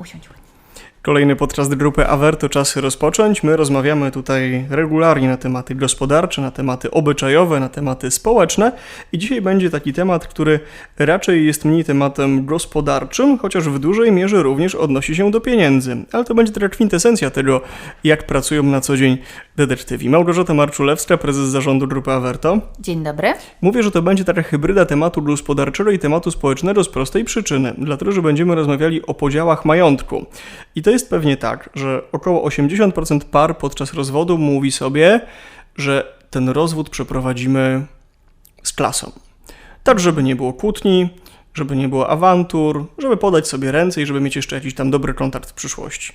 我喜欢去问你 Kolejny podcast grupy Averto czas rozpocząć. My rozmawiamy tutaj regularnie na tematy gospodarcze, na tematy obyczajowe, na tematy społeczne i dzisiaj będzie taki temat, który raczej jest mniej tematem gospodarczym, chociaż w dużej mierze również odnosi się do pieniędzy. Ale to będzie trochę kwintesencja tego, jak pracują na co dzień detektywi. Małgorzata Marczulewska, prezes zarządu grupy Averto. Dzień dobry. Mówię, że to będzie taka hybryda tematu gospodarczego i tematu społecznego z prostej przyczyny, dlatego że będziemy rozmawiali o podziałach majątku. I to jest pewnie tak, że około 80% par podczas rozwodu mówi sobie, że ten rozwód przeprowadzimy z klasą. Tak, żeby nie było kłótni, żeby nie było awantur, żeby podać sobie ręce i żeby mieć jeszcze jakiś tam dobry kontakt w przyszłości.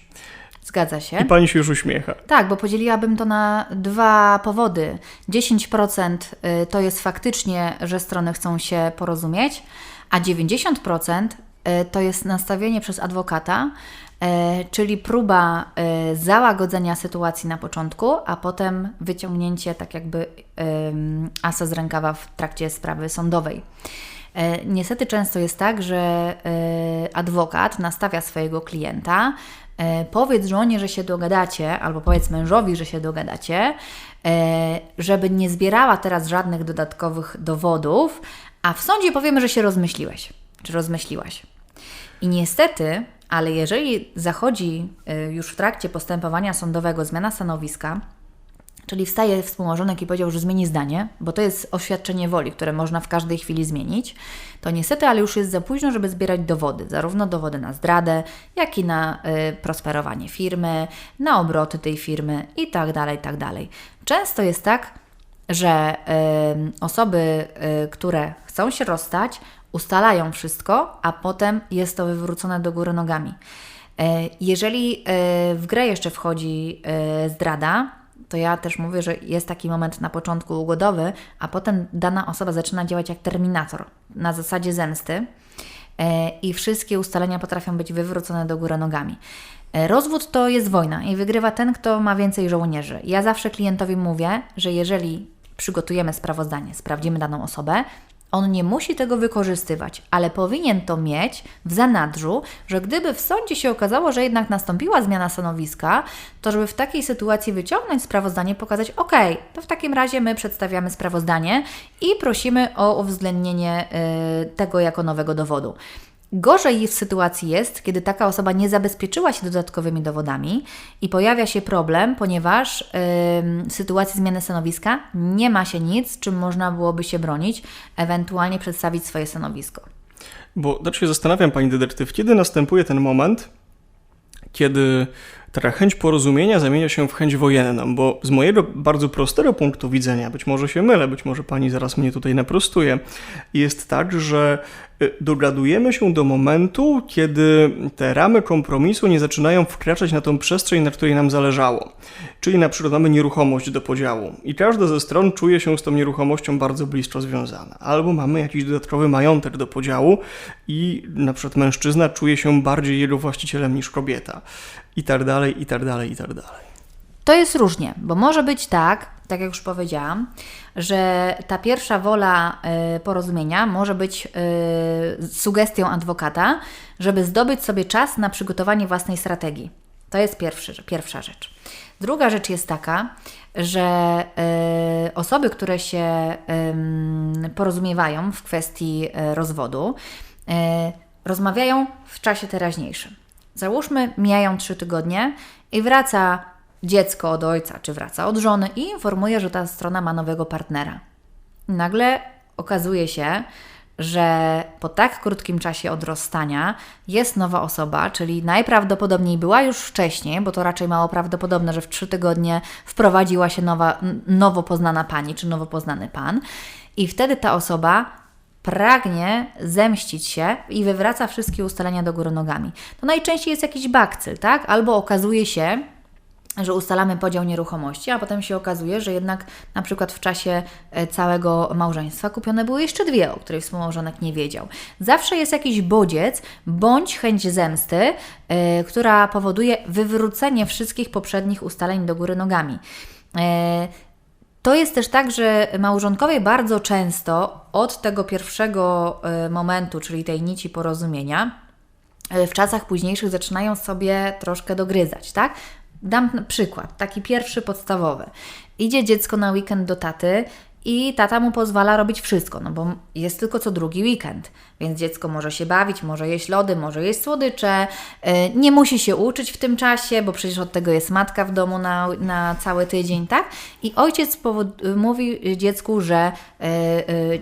Zgadza się. I pani się już uśmiecha. Tak, bo podzieliłabym to na dwa powody. 10% y, to jest faktycznie, że strony chcą się porozumieć, a 90% y, to jest nastawienie przez adwokata, y, czyli próba y, załagodzenia sytuacji na początku, a potem wyciągnięcie tak jakby asa z rękawa w trakcie sprawy sądowej. E, Niestety często jest tak, że e, adwokat nastawia swojego klienta, e, powiedz żonie, że się dogadacie, albo powiedz mężowi, że się dogadacie, e, żeby nie zbierała teraz żadnych dodatkowych dowodów, a w sądzie powiemy, że się rozmyśliłeś, czy rozmyśliłaś. I niestety, ale jeżeli zachodzi e, już w trakcie postępowania sądowego zmiana stanowiska, Czyli wstaje współmałżonek i powiedział, że zmieni zdanie, bo to jest oświadczenie woli, które można w każdej chwili zmienić, to niestety, ale już jest za późno, żeby zbierać dowody, zarówno dowody na zdradę, jak i na y, prosperowanie firmy, na obroty tej firmy i tak dalej, i tak. Często jest tak, że y, osoby, y, które chcą się rozstać, ustalają wszystko, a potem jest to wywrócone do góry nogami. Y, Jeżeli y, w grę jeszcze wchodzi y, zdrada, to ja też mówię, że jest taki moment na początku ugodowy, a potem dana osoba zaczyna działać jak terminator na zasadzie zemsty e, i wszystkie ustalenia potrafią być wywrócone do góry nogami. E, Rozwód to jest wojna i wygrywa ten, kto ma więcej żołnierzy. Ja zawsze klientowi mówię, że jeżeli przygotujemy sprawozdanie, sprawdzimy daną osobę, on nie musi tego wykorzystywać, ale powinien to mieć w zanadrzu, że gdyby w sądzie się okazało, że jednak nastąpiła zmiana stanowiska, to żeby w takiej sytuacji wyciągnąć sprawozdanie, pokazać, ok, to w takim razie my przedstawiamy sprawozdanie i prosimy o uwzględnienie y, tego jako nowego dowodu. Gorzej w sytuacji jest, kiedy taka osoba nie zabezpieczyła się dodatkowymi dowodami i pojawia się problem, ponieważ ym, w sytuacji zmiany stanowiska nie ma się nic, czym można byłoby się bronić, ewentualnie przedstawić swoje stanowisko. Bo tak się zastanawiam, pani detektyw, kiedy następuje ten moment, kiedy taka chęć porozumienia zamienia się w chęć wojenną, bo z mojego bardzo prostego punktu widzenia, być może się mylę, być może pani zaraz mnie tutaj naprostuje, jest tak, że dogadujemy się do momentu, kiedy te ramy kompromisu nie zaczynają wkraczać na tą przestrzeń, na której nam zależało. Czyli na przykład mamy nieruchomość do podziału i każda ze stron czuje się z tą nieruchomością bardzo blisko związana. Albo mamy jakiś dodatkowy majątek do podziału i na przykład mężczyzna czuje się bardziej jego właścicielem niż kobieta. I tak dalej, i tak dalej, i tak dalej. To jest różnie, bo może być tak, tak jak już powiedziałam, że ta pierwsza wola y, porozumienia może być y, sugestią adwokata, żeby zdobyć sobie czas na przygotowanie własnej strategii. To jest pierwszy, pierwsza rzecz. Druga rzecz jest taka, że y, osoby, które się porozumiewają w kwestii rozwodu, rozmawiają w czasie teraźniejszym. Załóżmy, mijają trzy tygodnie i wraca dziecko od ojca, czy wraca od żony i informuje, że ta strona ma nowego partnera. Nagle okazuje się, że po tak krótkim czasie od rozstania jest nowa osoba, czyli najprawdopodobniej była już wcześniej, bo to raczej mało prawdopodobne, że w trzy tygodnie wprowadziła się nowa, nowo poznana pani czy nowo poznany pan, i wtedy ta osoba pragnie zemścić się i wywraca wszystkie ustalenia do góry nogami. To najczęściej jest jakiś bakcyl, tak? Albo okazuje się, że ustalamy podział nieruchomości, a potem się okazuje, że jednak na przykład w czasie e, całego małżeństwa kupione były jeszcze dwie, o której współmałżonek nie wiedział. Zawsze jest jakiś bodziec bądź chęć zemsty, e, która powoduje wywrócenie wszystkich poprzednich ustaleń do góry nogami. E, to jest też tak, że małżonkowie bardzo często od tego pierwszego e, momentu, czyli tej nici porozumienia, w czasach późniejszych zaczynają sobie troszkę dogryzać, tak? Dam przykład, taki pierwszy podstawowy. Idzie dziecko na weekend do taty i tata mu pozwala robić wszystko, no bo jest tylko co drugi weekend, więc dziecko może się bawić, może jeść lody, może jeść słodycze, yy, nie musi się uczyć w tym czasie, bo przecież od tego jest matka w domu na, na cały tydzień, tak? I ojciec mówi dziecku, że yy,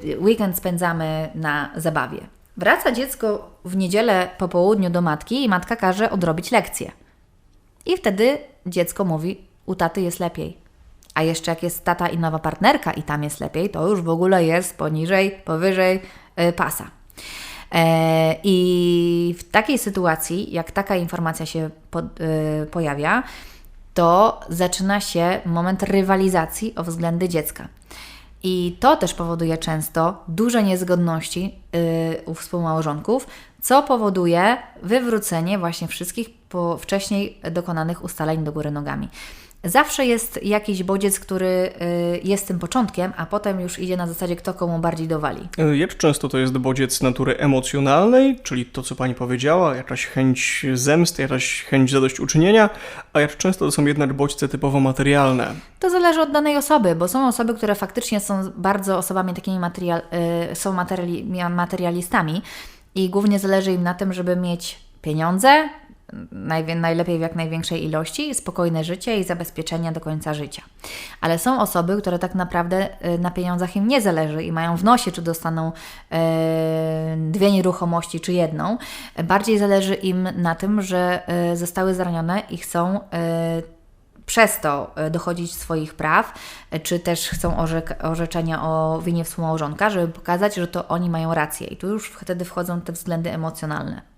yy, weekend spędzamy na zabawie. Wraca dziecko w niedzielę po południu do matki i matka każe odrobić lekcję. I wtedy dziecko mówi: U taty jest lepiej. A jeszcze jak jest tata i nowa partnerka i tam jest lepiej, to już w ogóle jest poniżej, powyżej y, pasa. E, I w takiej sytuacji, jak taka informacja się y, pojawia, to zaczyna się moment rywalizacji o względy dziecka. I to też powoduje często duże niezgodności yy, u współmałżonków, co powoduje wywrócenie właśnie wszystkich po wcześniej dokonanych ustaleń do góry nogami. Zawsze jest jakiś bodziec, który y, jest tym początkiem, a potem już idzie na zasadzie, kto komu bardziej dowali. E, Jak często to jest bodziec natury emocjonalnej, czyli to, co pani powiedziała, jakaś chęć zemsty, jakaś chęć zadośćuczynienia, a jak często to są jednak bodźce typowo materialne? To zależy od danej osoby, bo są osoby, które faktycznie są bardzo osobami takimi material, y, są materiali, materialistami i głównie zależy im na tym, żeby mieć pieniądze, najlepiej w jak największej ilości, spokojne życie i zabezpieczenia do końca życia. Ale są osoby, które tak naprawdę y, na pieniądzach im nie zależy i mają w nosie, czy dostaną e, dwie nieruchomości, czy jedną. Bardziej zależy im na tym, że e, zostały zranione i chcą e, przez to dochodzić swoich praw, czy też chcą orzek- orzeczenia o winie współmałżonka, żeby pokazać, że to oni mają rację. I tu już wtedy wchodzą te względy emocjonalne.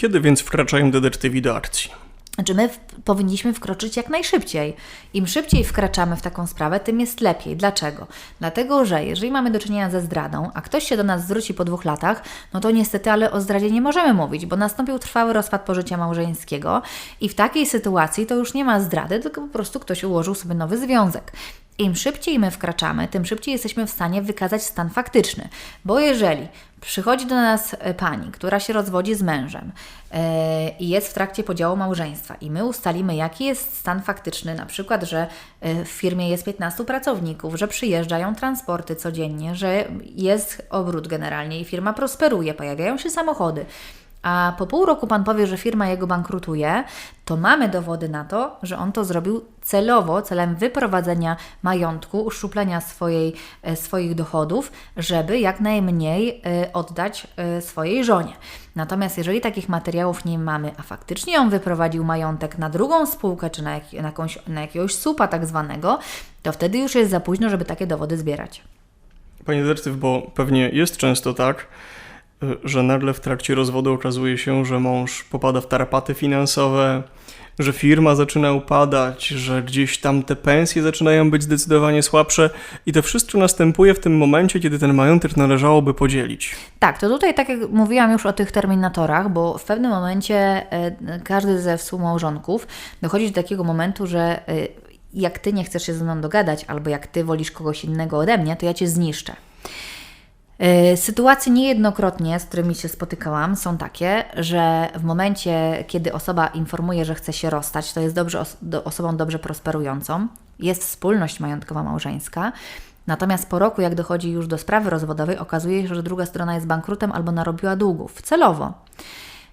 Kiedy więc wkraczają detektywi do akcji? Znaczy, my powinniśmy wkroczyć jak najszybciej. Im szybciej wkraczamy w taką sprawę, tym jest lepiej. Dlaczego? Dlatego, że jeżeli mamy do czynienia ze zdradą, a ktoś się do nas zwróci po dwóch latach, no to niestety, ale o zdradzie nie możemy mówić, bo nastąpił trwały rozpad pożycia małżeńskiego i w takiej sytuacji to już nie ma zdrady, tylko po prostu ktoś ułożył sobie nowy związek. Im szybciej my wkraczamy, tym szybciej jesteśmy w stanie wykazać stan faktyczny. Bo jeżeli przychodzi do nas e, pani, która się rozwodzi z mężem e, i jest w trakcie podziału małżeństwa i my ustalimy, jaki jest stan faktyczny, na przykład, że e, w firmie jest 15 pracowników, że przyjeżdżają transporty codziennie, że jest obrót generalnie i firma prosperuje, pojawiają się samochody, a po pół roku pan powie, że firma jego bankrutuje, to mamy dowody na to, że on to zrobił celowo, celem wyprowadzenia majątku, uszczuplenia swojej, e, swoich dochodów, żeby jak najmniej e, oddać e, swojej żonie. Natomiast jeżeli takich materiałów nie mamy, a faktycznie on wyprowadził majątek na drugą spółkę, czy na, jak, na, jakąś, na jakiegoś supa tak zwanego, to wtedy już jest za późno, żeby takie dowody zbierać. Panie detektyw, bo pewnie jest często tak, że nagle w trakcie rozwodu okazuje się, że mąż popada w tarapaty finansowe, że firma zaczyna upadać, że gdzieś tam te pensje zaczynają być zdecydowanie słabsze i to wszystko następuje w tym momencie, kiedy ten majątek należałoby podzielić. Tak, to tutaj, tak jak mówiłam już o tych terminatorach, bo w pewnym momencie e, każdy ze współmałżonków dochodzi do takiego momentu, że e, jak ty nie chcesz się ze mną dogadać, albo jak ty wolisz kogoś innego ode mnie, to ja cię zniszczę. E, Sytuacje niejednokrotnie, z którymi się spotykałam, są takie, że w momencie, kiedy osoba informuje, że chce się rozstać, to jest dobrze, os- do, osobą dobrze prosperującą, jest wspólność majątkowa małżeńska. Natomiast po roku, jak dochodzi już do sprawy rozwodowej, okazuje się, że druga strona jest bankrutem albo narobiła długów celowo.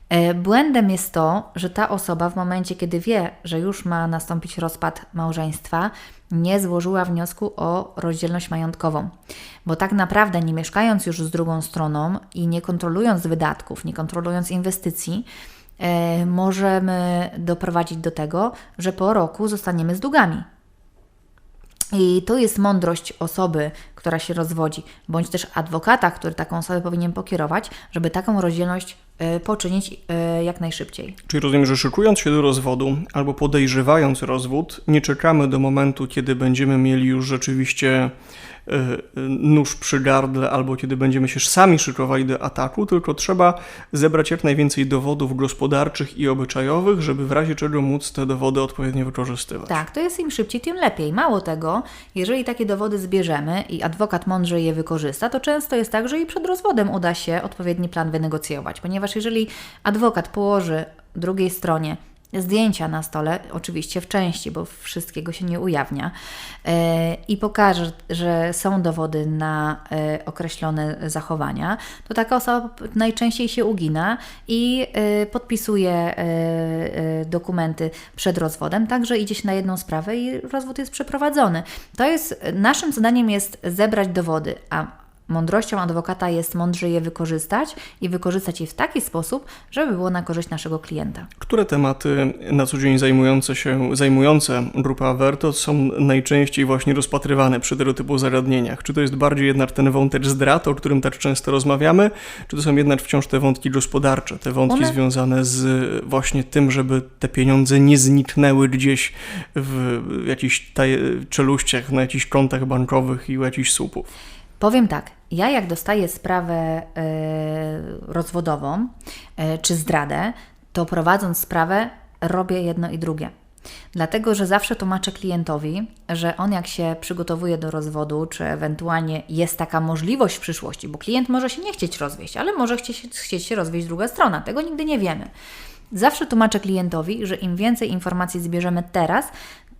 E, Błędem jest to, że ta osoba w momencie, kiedy wie, że już ma nastąpić rozpad małżeństwa, nie złożyła wniosku o rozdzielność majątkową. Bo tak naprawdę, nie mieszkając już z drugą stroną i nie kontrolując wydatków, nie kontrolując inwestycji, e, możemy doprowadzić do tego, że po roku zostaniemy z długami. I to jest mądrość osoby, która się rozwodzi, bądź też adwokata, który taką osobę powinien pokierować, żeby taką rozdzielność y, poczynić y, jak najszybciej. Czyli rozumiem, że szykując się do rozwodu albo podejrzewając rozwód, nie czekamy do momentu, kiedy będziemy mieli już rzeczywiście nóż przy gardle albo kiedy będziemy się sami szykowali do ataku, tylko trzeba zebrać jak najwięcej dowodów gospodarczych i obyczajowych, żeby w razie czego móc te dowody odpowiednio wykorzystywać. Tak, to jest im szybciej, tym lepiej. Mało tego, jeżeli takie dowody zbierzemy i adwokat adwokat mądrze je wykorzysta, to często jest tak, że i przed rozwodem uda się odpowiedni plan wynegocjować, ponieważ jeżeli adwokat położy drugiej stronie zdjęcia na stole, oczywiście w części, bo wszystkiego się nie ujawnia, e, i pokaże, że są dowody na e, określone zachowania, to taka osoba najczęściej się ugina i e, podpisuje dokumenty przed rozwodem, także idzie się na jedną sprawę i rozwód jest przeprowadzony. To jest, naszym zadaniem jest zebrać dowody, a Mądrością adwokata jest mądrze je wykorzystać i wykorzystać je w taki sposób, żeby było na korzyść naszego klienta. Które tematy na co dzień zajmujące się, zajmujące grupa Averto są najczęściej właśnie rozpatrywane przy tego typu zagadnieniach? Czy to jest bardziej jednak ten wątek zdrad, o którym tak często rozmawiamy, czy to są jednak wciąż te wątki gospodarcze, te wątki One- związane z właśnie tym, żeby te pieniądze nie zniknęły gdzieś w jakichś taj- czeluściach, na jakichś kontach bankowych i u jakichś słupów? Powiem tak, ja jak dostaję sprawę e, rozwodową e, czy zdradę, to prowadząc sprawę robię jedno i drugie. Dlatego, że zawsze tłumaczę klientowi, że on jak się przygotowuje do rozwodu, czy ewentualnie jest taka możliwość w przyszłości, bo klient może się nie chcieć rozwieść, ale może chcieć, chcieć się rozwieść druga strona, tego nigdy nie wiemy. Zawsze tłumaczę klientowi, że im więcej informacji zbierzemy teraz,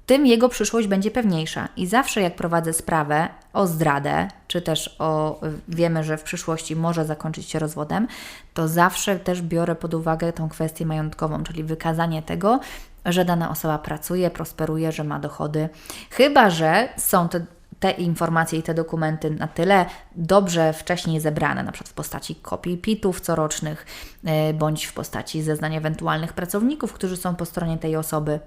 tym jego przyszłość będzie pewniejsza. I zawsze jak prowadzę sprawę o zdradę, czy też o wiemy, że w przyszłości może zakończyć się rozwodem, to zawsze też biorę pod uwagę tą kwestię majątkową, czyli wykazanie tego, że dana osoba pracuje, prosperuje, że ma dochody. Chyba, że są te te informacje i te dokumenty na tyle dobrze wcześniej zebrane, na przykład w postaci kopii PIT-ów corocznych, e, bądź w postaci zeznań ewentualnych pracowników, którzy są po stronie tej osoby,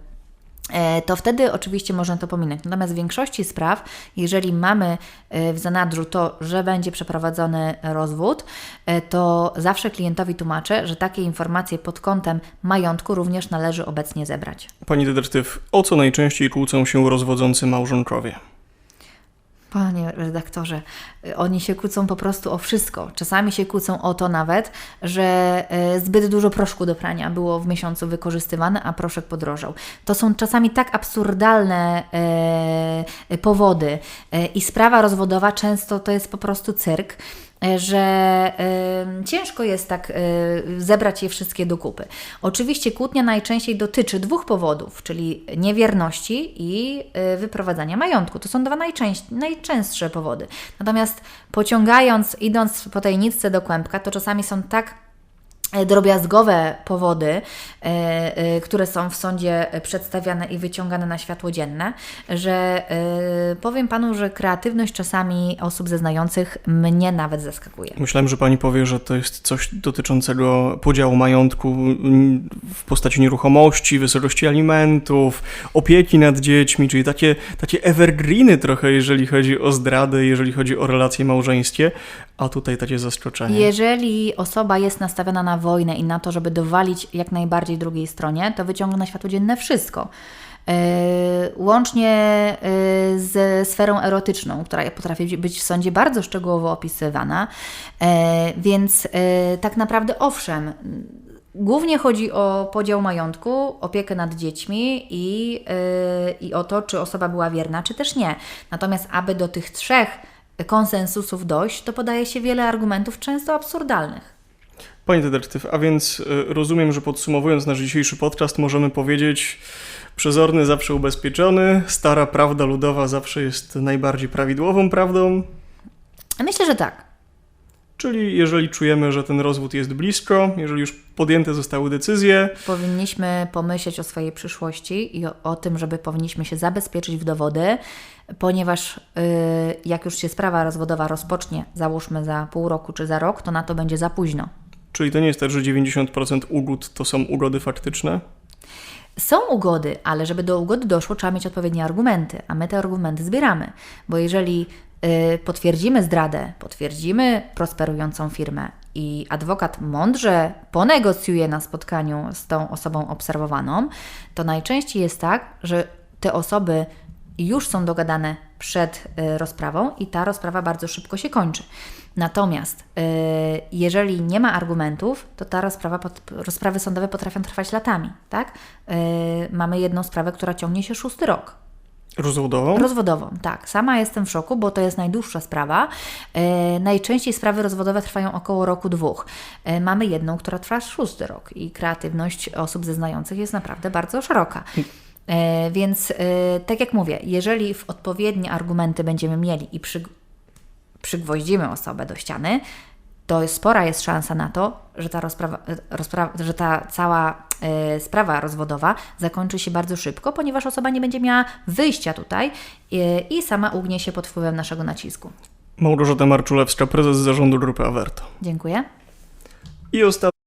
to wtedy oczywiście można to pominąć. Natomiast w większości spraw, jeżeli mamy e, w zanadrzu to, że będzie przeprowadzony rozwód, e, to zawsze klientowi tłumaczę, że takie informacje pod kątem majątku również należy obecnie zebrać. Pani detektyw, o co najczęściej kłócą się rozwodzący małżonkowie? Panie redaktorze, y, oni się kłócą po prostu o wszystko. Czasami się kłócą o to nawet, że e, zbyt dużo proszku do prania było w miesiącu wykorzystywane, a proszek podrożał. To są czasami tak absurdalne e, powody e, i sprawa rozwodowa często to jest po prostu cyrk że e, ciężko jest tak e, zebrać je wszystkie do kupy. Oczywiście kłótnia najczęściej dotyczy dwóch powodów, czyli niewierności i e, wyprowadzania majątku. To są dwa najczęś, najczęstsze powody. Natomiast pociągając, idąc po tej nitce do kłębka, to czasami są tak e, drobiazgowe powody, e, e, które są w sądzie przedstawiane i wyciągane na światło dzienne, że e, powiem Panu, że kreatywność czasami osób zeznających mnie nawet zaskakuje. Myślałem, że pani powie, że to jest coś dotyczącego podziału majątku w postaci nieruchomości, wysokości alimentów, opieki nad dziećmi, czyli takie, takie evergreeny trochę, jeżeli chodzi o zdradę, jeżeli chodzi o relacje małżeńskie, a tutaj takie zaskoczenie. Jeżeli osoba jest nastawiona na wojnę i na to, żeby dowalić jak najbardziej drugiej stronie, to wyciąga na światło dzienne wszystko. Yy, łącznie yy, ze sferą erotyczną, która potrafi być w sądzie bardzo szczegółowo opisywana. Yy, więc tak naprawdę, owszem, Głównie chodzi o podział majątku, opiekę nad dziećmi i, yy, i o to, czy osoba była wierna, czy też nie. Natomiast, aby do tych trzech konsensusów dojść, to podaje się wiele argumentów, często absurdalnych. Pani detektyw, a więc y, rozumiem, że podsumowując nasz dzisiejszy podcast, możemy powiedzieć, przezorny zawsze ubezpieczony, stara prawda ludowa zawsze jest najbardziej prawidłową prawdą, Myślę, że tak. czyli jeżeli czujemy, że ten rozwód jest blisko, jeżeli już podjęte zostały decyzje, Powinniśmy pomyśleć o swojej przyszłości i o, o tym, żeby powinniśmy się zabezpieczyć w dowody, ponieważ y, jak już się sprawa rozwodowa rozpocznie, załóżmy za pół roku czy za rok, to na to będzie za późno. Czyli to nie jest tak, że 90% ugód to są ugody faktyczne, Są ugody, ale żeby do ugody doszło, trzeba mieć odpowiednie argumenty, a my te argumenty zbieramy, bo jeżeli y, potwierdzimy zdradę, potwierdzimy prosperującą firmę i adwokat mądrze ponegocjuje na spotkaniu z tą osobą obserwowaną, to najczęściej jest tak, że te osoby już są dogadane przed y, rozprawą i ta rozprawa bardzo szybko się kończy. Natomiast y, jeżeli nie ma argumentów, to ta rozprawa, rozprawy sądowe potrafią trwać latami, tak? Y, mamy jedną sprawę, która ciągnie się szósty rok. Rozwodową? Rozwodową, tak. Sama jestem w szoku, bo to jest najdłuższa sprawa. E, najczęściej sprawy rozwodowe trwają około roku, dwóch. E, mamy jedną, która trwa szósty rok i kreatywność osób zeznających jest naprawdę bardzo szeroka. E, więc, e, tak jak mówię, jeżeli w odpowiednie argumenty będziemy mieli i przy, przygwoździmy osobę do ściany, to spora jest szansa na to, że ta, rozprawa, rozprawa, że ta cała e, sprawa rozwodowa zakończy się bardzo szybko, ponieważ osoba nie będzie miała wyjścia tutaj e, i sama ugnie się pod wpływem naszego nacisku. Małgorzata Marczulewska, prezes zarządu grupy Averto. Dziękuję. I ostatni